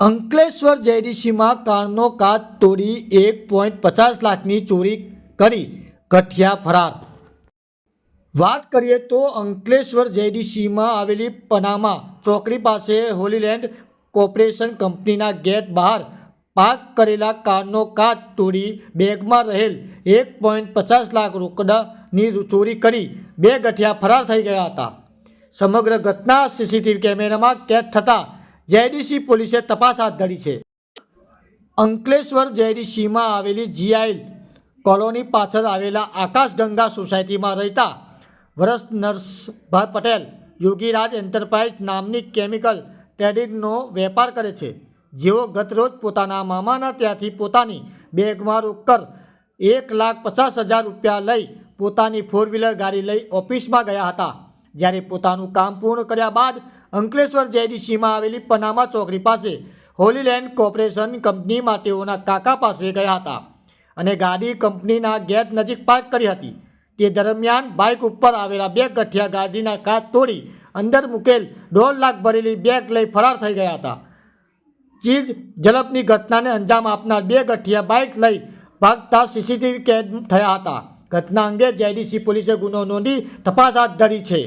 અંકલેશ્વર જેડીસીમાં કારનો કાચ તોડી એક પોઈન્ટ પચાસ લાખની ચોરી કરી ગઠિયા ફરાર. વાત કરીએ તો અંકલેશ્વર જેડીસીમાં આવેલી પનામા ચોકડી પાસે હોલીલેન્ડ કોર્પોરેશન કંપનીના ગેટ બહાર પાર્ક કરેલા કારનો કાચ તોડી બેગમાં રહેલ એક પોઈન્ટ પચાસ લાખ રોકડાની ચોરી કરી બે ગઠિયા ફરાર થઈ ગયા હતા. સમગ્ર ઘટના સીસીટીવી કેમેરામાં કેદ થતાં જેડીસી પોલીસે તપાસ હાથ ધરી છે. અંકલેશ્વર જેડીસીમાં આવેલી જીઆઈલ કોલોની પાછળ આવેલા આકાશગંગા સોસાયટીમાં રહેતા વરસ નરસભાઈ પટેલ યોગીરાજ એન્ટરપ્રાઇઝ નામની કેમિકલ ટ્રેડિંગનો વેપાર કરે છે. જેઓ ગતરોજ પોતાના મામાના ત્યાંથી પોતાની બેગમાં રોકર એક લાખ પચાસ હજાર રૂપિયા લઈ પોતાની ફોર વ્હીલર ગાડી લઈ ઓફિસમાં ગયા હતા. જ્યારે પોતાનું કામ પૂર્ણ કર્યા બાદ અંકલેશ્વર જેડીસીમાં આવેલી પનામા ચોકડી પાસે હોલીલેન્ડ કોર્પોરેશન કંપનીમાં તેઓના કાકા પાસે ગયા હતા અને ગાડી કંપનીના ગેટ નજીક પાર્ક કરી હતી. તે દરમિયાન બાઇક ઉપર આવેલા બે ગઠિયા ગાડીના કાચ તોડી અંદર મૂકેલ દોઢ લાખ ભરેલી બેગ લઈ ફરાર થઈ ગયા હતા. ચીજ ઝડપની ઘટનાને અંજામ આપનાર બે ગઠિયા બાઇક લઈ ભાગતા સીસીટીવી કેદ થયા હતા. ઘટના અંગે જેડીસી પોલીસે ગુનો નોંધી તપાસ હાથ ધરી છે.